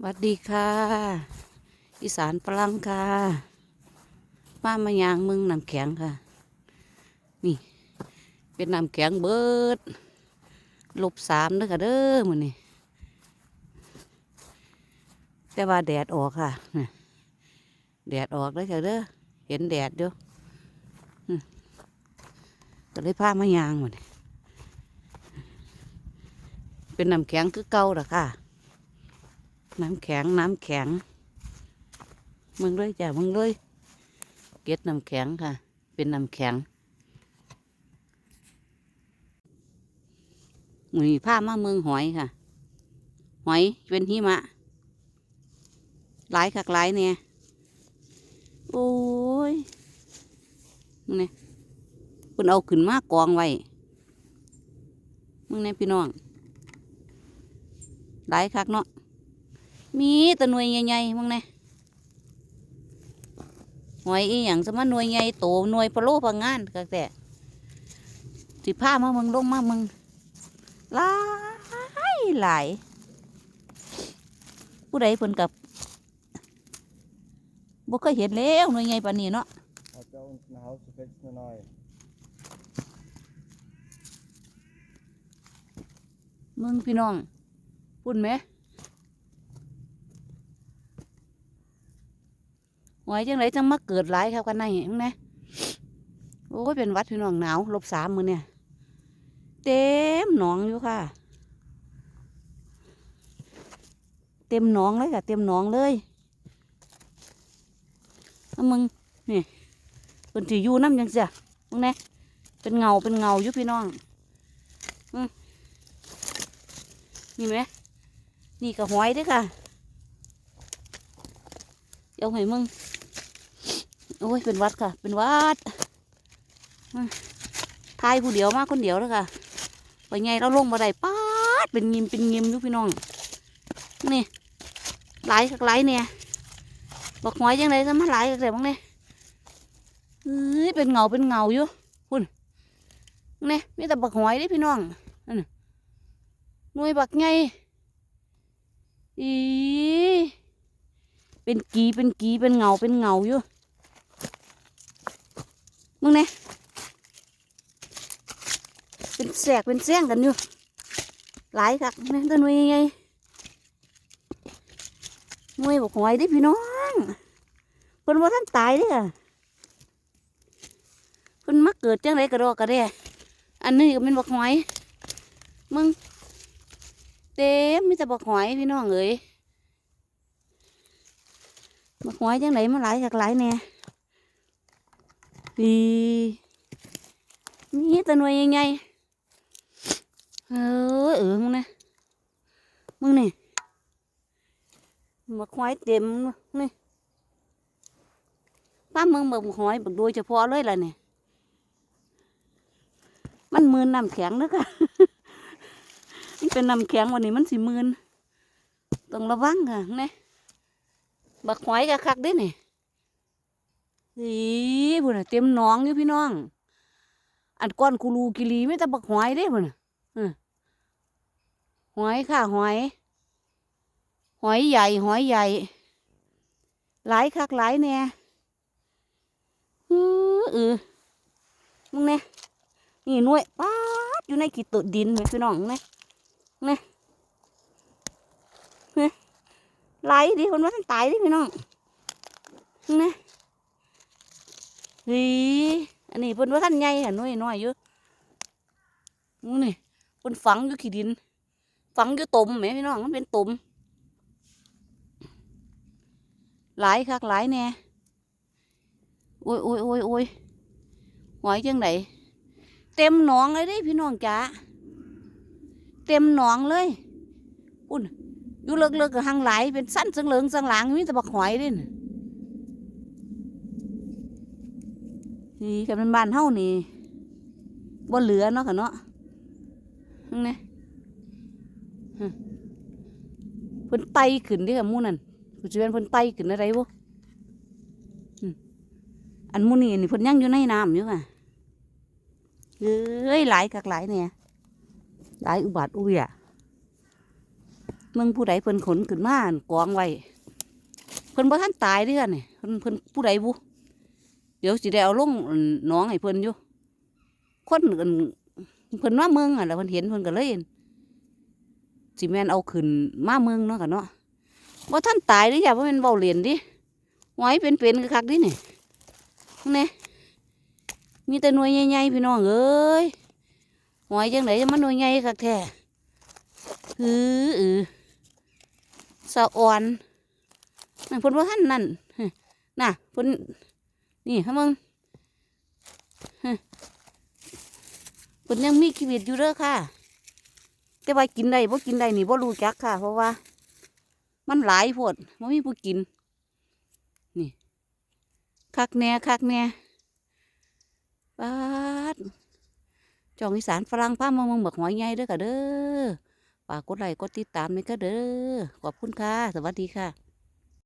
สวัสดีค่ะ อีสานฝรั่งค่ะป้ามายางมึงน้ำแข็งค่ะ นี่ เป็นน้ำแข็งเบิดลบสามเด้อค่ะเด้อมือนี่แต่ว่าแดดออกค่ะแดดออกเลยค่ะเด้อเห็นแดดเด้อก็เลยพามายางหมดเป็นน้ำแข็งคือเก่าล่ะค่ะ น้ำแข็งน้ำแข็งมึงเลยจ้ะมึงเลยเก็ดน้ำแข็งค่ะ เป็นน้ำแข็งมีผ้ามาเมืองหอยค่ะ หอยเป็นหิมะหลายคักหลายเนี่ยโอ้ยมึงเนี่ยเพิ่นเอาขึ้นมากองไว้มึงเนี่ยพี่น้องหลายคักเนาะ มีแต่หน่วยใหญ่ๆมึงเนี่ยหอยอีหยังจะมาหน่วยใหญ่โตหน่วยพะโลพะงานก็แต่สิผ้ามามึงลงมามึงหลายหลายผู้ใดเพิ่นกับบ่เคยเห็นแล้วหน่วยใหญ่ปานนี้เนาะ Hat da unten ein Haus, da fällt eine neue. มึงพี่น้องพูดไหม หอยจังไรจังมาเกิดหลายครับกันในมึงนะโอ้ยเป็นวัดพี่น้องหนาวลบสามมือเนี่ย เต็มหนองอยู่ค่ะ เต็มหนองเลยค่ะ เต็มหนองเลยแล้วมึงนี่เป็นที่อยู่น้ำยังเสียมึงนะเป็นเงาเป็นเงาอยู่พี่น้องนี่ไหมนี่ก็หอยด้วยค่ะ เอาให้มึง โอ้ยเป็นวัดค่ะ เป็นวัดทายผู้เดียวมากคนเดียวแล้วค่ะไปไงเราลงมาได้ป๊าดเป็นยิมเป็นยิมอยู่พี่น้อง นี่หลายคักหลเนี่ยบอกหอยยังไงจะมาหลายกันบ้างเนี่ยเฮ้ยเป็นเงาเป็นเงาอยู่คุณนี่มีแต่บักหอยด้พี่น้องหน่วยบักไงอีเป็นกีเป็นกีเป็นเงาเป็นเงาอยู่ มึงเนี่ยเป็นแสกเป็นแซงกันอยู่หลายคักเนี่ยตัวหน่วยไงหน่วยบอกหอยเดิพี่น้องเพิ่นว่าท่านตายเด้อเพิ่นมาเกิดจังไรกระดอกกระเดอันนี้ก็เป็นบอกหอย มึงเต็มมีแต่บักหอยพี่น้องเอ้ยบักหอยจังไหนมาหลายจากหลายแน่ ดีนี่แต่หน่วยยังไงเออเออมึงนะมึงนี่บักหอยเต็มนี่ป้ามึงบักหอยบักโดยเฉพาะเลยล่ะเนี่ยมันมือน้ำแข็งนะค่ะมันเป็นน้ำแข็งวันนี้มันสิมืนต้องระวังค่ะเนี่ยบักหอยกะคักด้นี่สี พุ่นน่ะเต็มหนองอยู่พี่น้อง อันก้อนกูรูกิลีไม่แต่บักหอยเด้พุ่นน่ะอื้อหอยค่ะหอย หอยใหญ่ หอยใหญ่ หลายคักหลายแน่อื้อเอมึงเนี่ยนี่น่วยป๊าดอยู่ในขีตุดดินไหมพี่น้องเนี่ยนี่นี่ไหลดิคนว่าท่านตายดิพี่น้องนี่ ฮีอันนี้เพิ่นว่าท่านใหญ่ค่ะน้อยน้อยอยู่นี่เพิ่นฝังอยู่ขี้ดิน ฝังอยู่ตุ่มแหมพี่น้องมันเป็นตุ่มหลายคักหลายแน่โอ้ยโอ้ยโอ้ยโอ้ยหอยจังไดเต็มหนองเลยดิพี่น้องจ๋าเต็มหนองเลยอุ่นอยู่เลิกๆกับหางไหลายเป็นสั้นสังเหลืองสังหลังมีแต่บักหอยเด่น นี่กับเป็นบ้านเฮานี่บ่เหลือเนาะค่ะเนาะนั่นไงเพิ่นไตขึ้นเดิค่ะมู่นั่นเพิ่นสิเป็นเพิ่นไตขึ้นอะไรบ่อันมู่นี่นี่เพิ่นยังอยู่ในน้ำอยู่ค่ะเอ้ยหลายกักหลายเนี่ยหลายอุบัติอุบิเหตุมึงผู้ใดเพิ่นขนขึ้นมาอันกองไว้เพิ่นบ่ทันตายเด้อนี่เพิ่นเพิ่นผู้ใดบุ เดี๋ยวสิได้เอาลงน้องให้เพิ่นอยู่คนอื่นเพิ่นมาเมืองอะแล้วเพิ่นเห็นเพิ่นก็เล่นสิแม่นเอาขึ้นมาเมืองเนาะกันเนาะบ่าทันตายเด้ออย่าบ่แม่นเว้าเล่นดิหอยเป็นๆคักดินี่นี่มีแต่หน่วยใหญ่ๆพี่น้องเอ้ยหอยจังไดจะมันหน่วยใหญ่คักแท้ฮืออือสะอ่อนนั่นเพิ่นว่าท่านนั่นน่ะเพิ่น นี่ฮะมึงฮึเพิ่นยังมีชีวิตอยู่เด้อค่ะ แต่ว่ากินได้บ่กินได้นี่บ่รู้จักค่ะ เพราะว่า มันหลายโพดบ่มีผู้กิน นี่คักแน่คักแน่ปาดจองอีสานฝรั่งพามาเมืองบักหอยใหญ่เด้อค่ะเด้อฝากกดไลค์กดติดตามนี่ก็เด้อขอบคุณค่ะ สวัสดีค่ะ